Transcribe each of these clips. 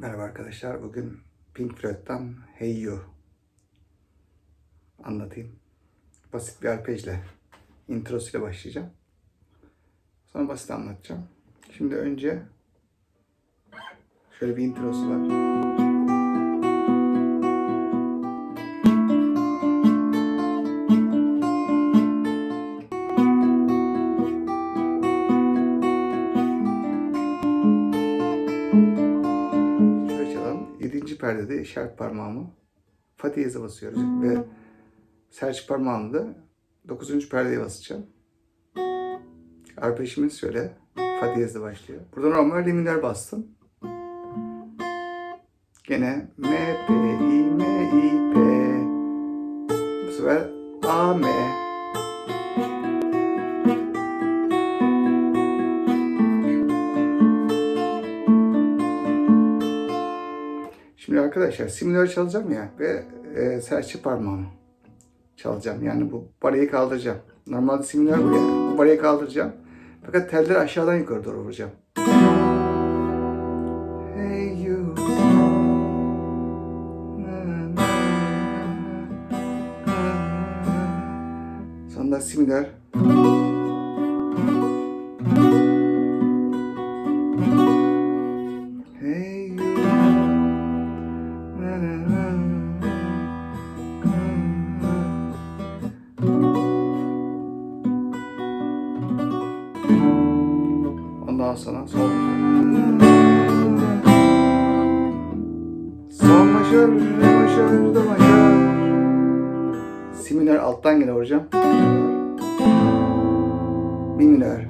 Merhaba arkadaşlar. Bugün Pink Floyd'dan Hey You anlatayım. Basit bir arpejle, introsuyla başlayacağım. Sonra basit anlatacağım. Şimdi önce şöyle bir introsu var. Şöyle çalalım. Yedinci perdede işaret parmağımı fa diyeze basıyorum ve serçe parmağımı da dokuzuncu perdeye basacağım. Arpejimiz şöyle fa diyezle başlıyor. Burada normal re minör bastım. Gene M, P, I, M, I, P. Bu sefer A, M. Şimdi arkadaşlar simüler çalacağım ya ve e, serçe parmağımı çalacağım. Yani bu barayı kaldıracağım. Normalde simüler bu ya. Bu barayı kaldıracağım. Fakat telleri aşağıdan yukarı doğru vuracağım. Hey you. Simüler. Ondan sonra sol Sol majör, majör, do majör. Si minör alttan gene vuracağım. Mi minör.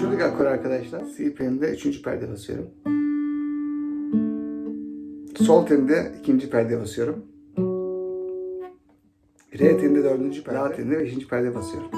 Şuradaki akor arkadaşlar. Si pem'de üçüncü perde basıyorum. Sol temde ikinci perde basıyorum. Re temde dördüncü perde, La temde beşinci perde basıyorum.